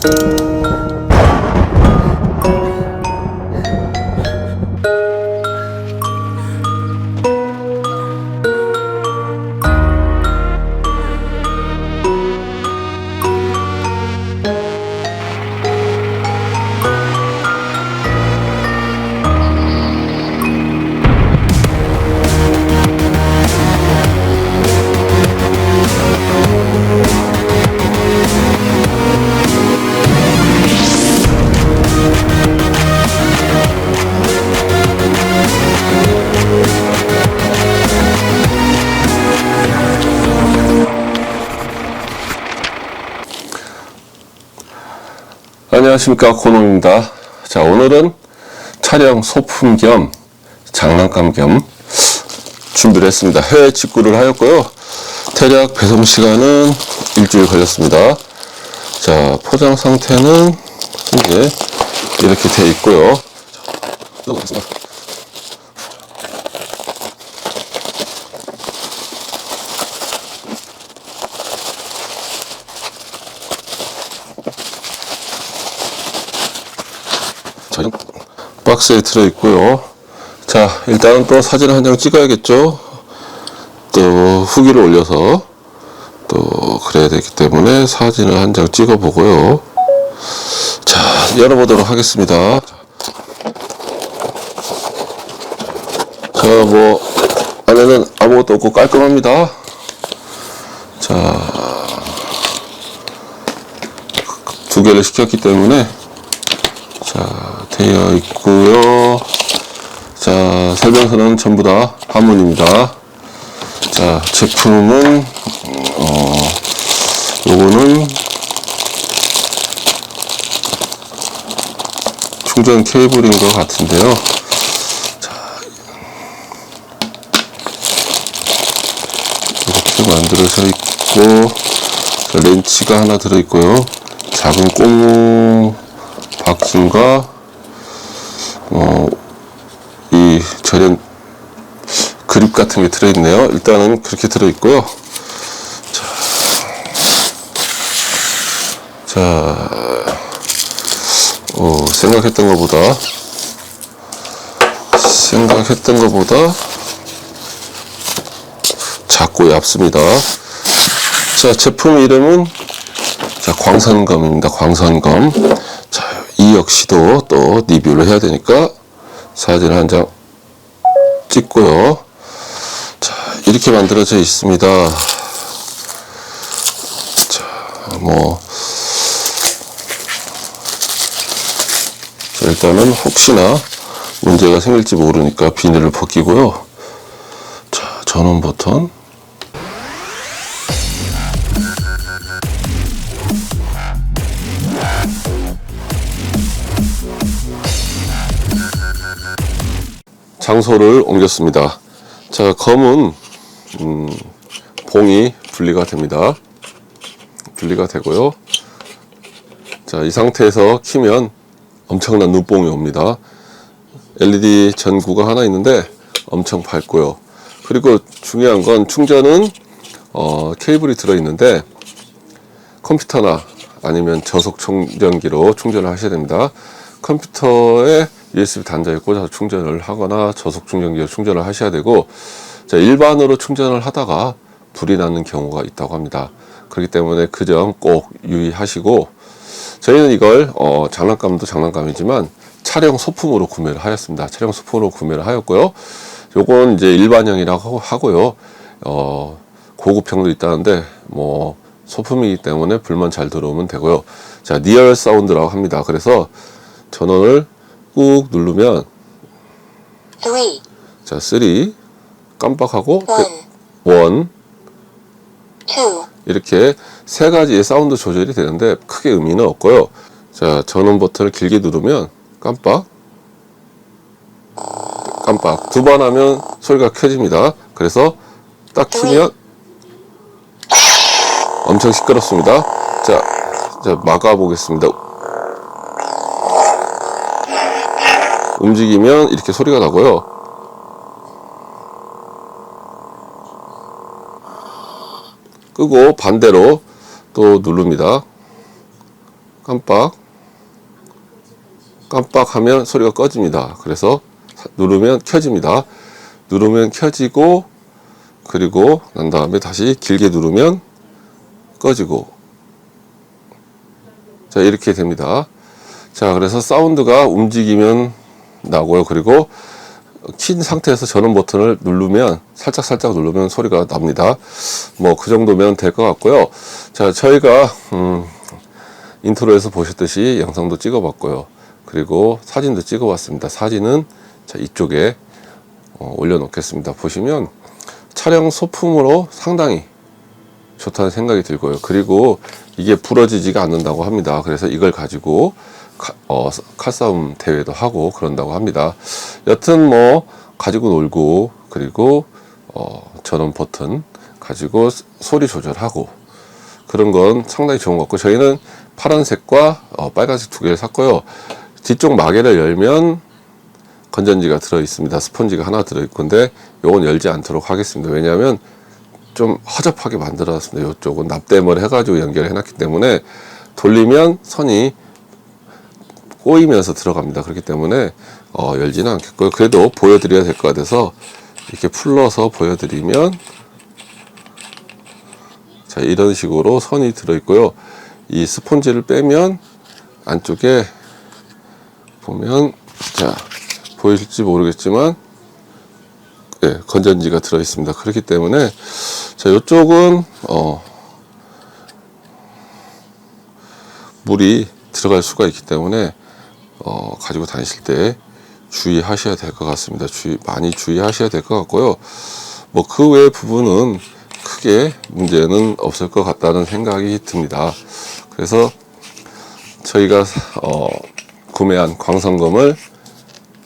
Música 안녕하십니까 고놈입니다. 자 오늘은 촬영 소품 겸 장난감 겸 준비를 했습니다. 해외 직구를 하였고요. 대략 배송 시간은 일주일 걸렸습니다. 자 포장 상태는 현재 이렇게 되어 있고요. 자. 자, 이 박스에 들어있고요. 자, 일단은 또 사진 한 장 찍어야겠죠? 또 후기를 올려서 또 그래야 되기 때문에 사진을 한 장 찍어보고요. 자, 열어보도록 하겠습니다. 자, 뭐, 안에는 아무것도 없고 깔끔합니다. 자, 두 개를 시켰기 때문에 자, 되어 있고요. 자, 설명서는 전부 다 한문입니다. 자, 제품은 어, 요거는 충전 케이블인 것 같은데요. 자, 이렇게 만들어져 있고, 자, 렌치가 하나 들어있고요. 작은 고무 박스가 어, 이 절연 그립 같은 게 들어있네요. 일단은 그렇게 들어있고요. 자, 자 어, 생각했던 것보다 생각했던 것보다 작고 얇습니다. 자, 제품 이름은 자, 광선검입니다. 광선검. 역시도 또 리뷰를 해야 되니까 사진 한 장 찍고요. 자, 이렇게 만들어져 있습니다. 자, 뭐. 자, 일단은 혹시나 문제가 생길지 모르니까 비닐을 벗기고요. 자, 전원 버튼. 장소를 옮겼습니다. 자, 검은 음, 봉이 분리가 됩니다. 분리가 되고요. 자, 이 상태에서 키면 엄청난 눈뽕이 옵니다. LED 전구가 하나 있는데 엄청 밝고요. 그리고 중요한 건 충전은 어, 케이블이 들어 있는데 컴퓨터나 아니면 저속 충전기로 충전을 하셔야 됩니다. 컴퓨터에 USB 단자에 꽂아서 충전을 하거나 저속 충전기로 충전을 하셔야 되고 자, 일반으로 충전을 하다가 불이 나는 경우가 있다고 합니다. 그렇기 때문에 그 점 꼭 유의하시고 저희는 이걸 어, 장난감도 장난감이지만 촬영 소품으로 구매를 하였습니다. 촬영 소품으로 구매를 하였고요. 요건 이제 일반형이라고 하고요. 어, 고급형도 있다는데 뭐 소품이기 때문에 불만 잘 들어오면 되고요. 자, 니얼 사운드라고 합니다. 그래서 전원을 꾹 누르면 자, 3 깜빡하고 one, 1 two, 이렇게 세 가지의 사운드 조절이 되는데 크게 의미는 없고요. 자, 전원 버튼을 길게 누르면 깜빡. 깜빡. 두 번 하면 소리가 켜집니다. 그래서 딱 키면 엄청 시끄럽습니다. 자, 자 막아 보겠습니다. 움직이면 이렇게 소리가 나고요. 끄고 반대로 또 누릅니다. 깜빡 깜빡하면 소리가 꺼집니다. 그래서 사- 누르면 켜집니다. 누르면 켜지고 그리고 난 다음에 다시 길게 누르면 꺼지고 자 이렇게 됩니다. 자 그래서 사운드가 움직이면 나고요. 그리고 킨 상태에서 전원 버튼을 누르면 살짝 살짝 누르면 소리가 납니다. 뭐 그 정도면 될 것 같고요. 자 저희가 음, 인트로에서 보셨듯이 영상도 찍어 봤고요. 그리고 사진도 찍어 봤습니다. 사진은 자 이쪽에 어, 올려 놓겠습니다. 보시면 촬영 소품으로 상당히 좋다는 생각이 들고요. 그리고 이게 부러지지가 않는다고 합니다. 그래서 이걸 가지고 카, 어, 칼싸움 대회도 하고 그런다고 합니다. 여튼 뭐 가지고 놀고 그리고 어, 전원 버튼 가지고 스- 소리 조절하고 그런 건 상당히 좋은 것 같고 저희는 파란색과 어, 빨간색 두 개를 샀고요. 뒤쪽 마개를 열면 건전지가 들어 있습니다. 스펀지가 하나 들어 있건데 요건 열지 않도록 하겠습니다. 왜냐하면 좀 허접하게 만들어놨습니다. 이쪽은 납땜을 해가지고 연결해 놨기 때문에 돌리면 선이 꼬이면서 들어갑니다. 그렇기 때문에 어, 열지는 않겠고요. 그래도 보여드려야 될 것 같아서 이렇게 풀러서 보여드리면 자 이런 식으로 선이 들어 있고요. 이 스폰지를 빼면 안쪽에 보면 자 보이실지 모르겠지만 예, 건전지가 들어 있습니다. 그렇기 때문에 자 이쪽은 어 물이 들어갈 수가 있기 때문에 어 가지고 다니실 때 주의하셔야 될 것 같습니다. 주의 많이 주의하셔야 될 것 같고요. 뭐 그 외 부분은 크게 문제는 없을 것 같다는 생각이 듭니다. 그래서 저희가 어, 구매한 광선검을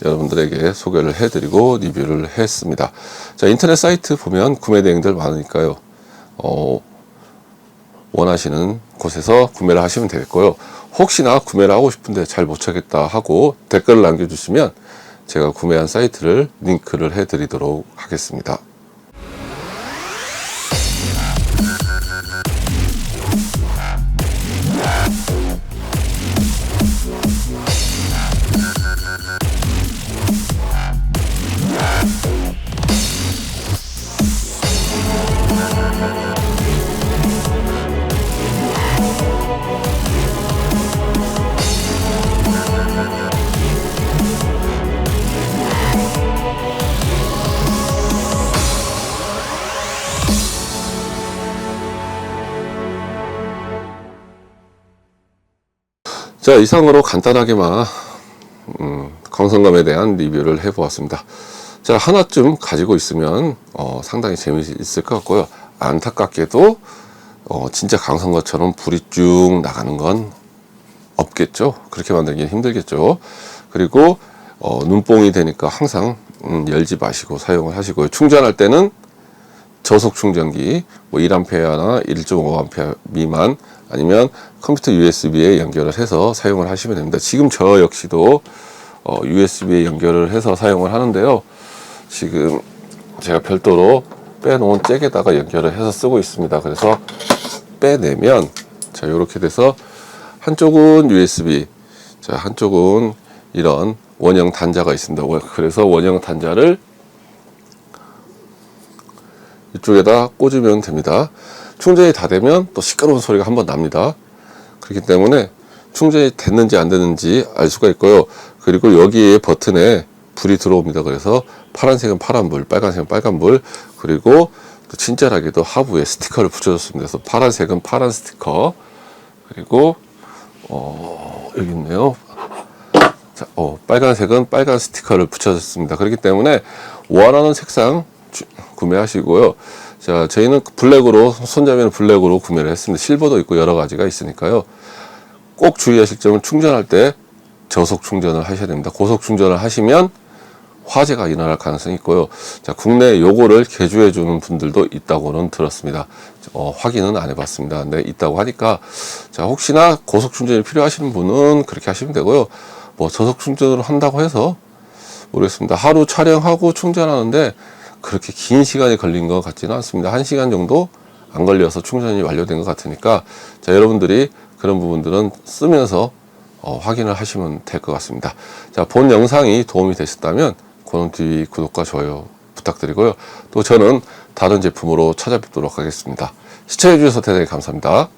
여러분들에게 소개를 해드리고 리뷰를 했습니다. 자 인터넷 사이트 보면 구매 대행들 많으니까요. 어, 원하시는 곳에서 구매를 하시면 되겠고요. 혹시나 구매를 하고 싶은데 잘 못 찾겠다 하고 댓글을 남겨주시면 제가 구매한 사이트를 링크를 해드리도록 하겠습니다. 자 이상으로 간단하게만 음, 광선검에 대한 리뷰를 해보았습니다. 자 하나쯤 가지고 있으면 어, 상당히 재미있을 것 같고요. 안타깝게도 어, 진짜 강선검처럼 불이 쭉 나가는 건 없겠죠. 그렇게 만들기는 힘들겠죠. 그리고 어, 눈뽕이 되니까 항상 음, 열지 마시고 사용을 하시고요. 충전할 때는 저속 충전기 뭐 1A나 1.5A 미만 아니면 컴퓨터 USB에 연결을 해서 사용을 하시면 됩니다. 지금 저 역시도 어, USB에 연결을 해서 사용을 하는데요. 지금 제가 별도로 빼놓은 잭에다가 연결을 해서 쓰고 있습니다. 그래서 빼내면 자 이렇게 돼서 한쪽은 USB, 자 한쪽은 이런 원형 단자가 있습니다. 그래서 원형 단자를 이쪽에다 꽂으면 됩니다. 충전이 다 되면 또 시끄러운 소리가 한 번 납니다. 그렇기 때문에 충전이 됐는지 안 됐는지 알 수가 있고요. 그리고 여기에 버튼에 불이 들어옵니다. 그래서 파란색은 파란불, 빨간색은 빨간불, 그리고 또 친절하게도 하부에 스티커를 붙여줬습니다. 그래서 파란색은 파란 스티커, 그리고 어, 여기 있네요. 자, 어, 빨간색은 빨간 스티커를 붙여줬습니다. 그렇기 때문에 원하는 색상 주- 구매하시고요. 자, 저희는 블랙으로, 손잡이는 블랙으로 구매를 했습니다. 실버도 있고 여러 가지가 있으니까요. 꼭 주의하실 점은 충전할 때 저속 충전을 하셔야 됩니다. 고속 충전을 하시면 화재가 일어날 가능성이 있고요. 자, 국내에 요거를 개조해 주는 분들도 있다고는 들었습니다. 어, 확인은 안 해봤습니다. 근데 있다고 하니까 자, 혹시나 고속 충전이 필요하시는 분은 그렇게 하시면 되고요. 뭐 저속 충전을 한다고 해서 모르겠습니다. 하루 촬영하고 충전하는데 그렇게 긴 시간이 걸린 것 같지는 않습니다. 한 시간 정도 안 걸려서 충전이 완료된 것 같으니까 자 여러분들이 그런 부분들은 쓰면서 어, 확인을 하시면 될 것 같습니다. 자, 본 영상이 도움이 되셨다면 고농TV 구독과 좋아요 부탁드리고요. 또 저는 다른 제품으로 찾아뵙도록 하겠습니다. 시청해 주셔서 대단히 감사합니다.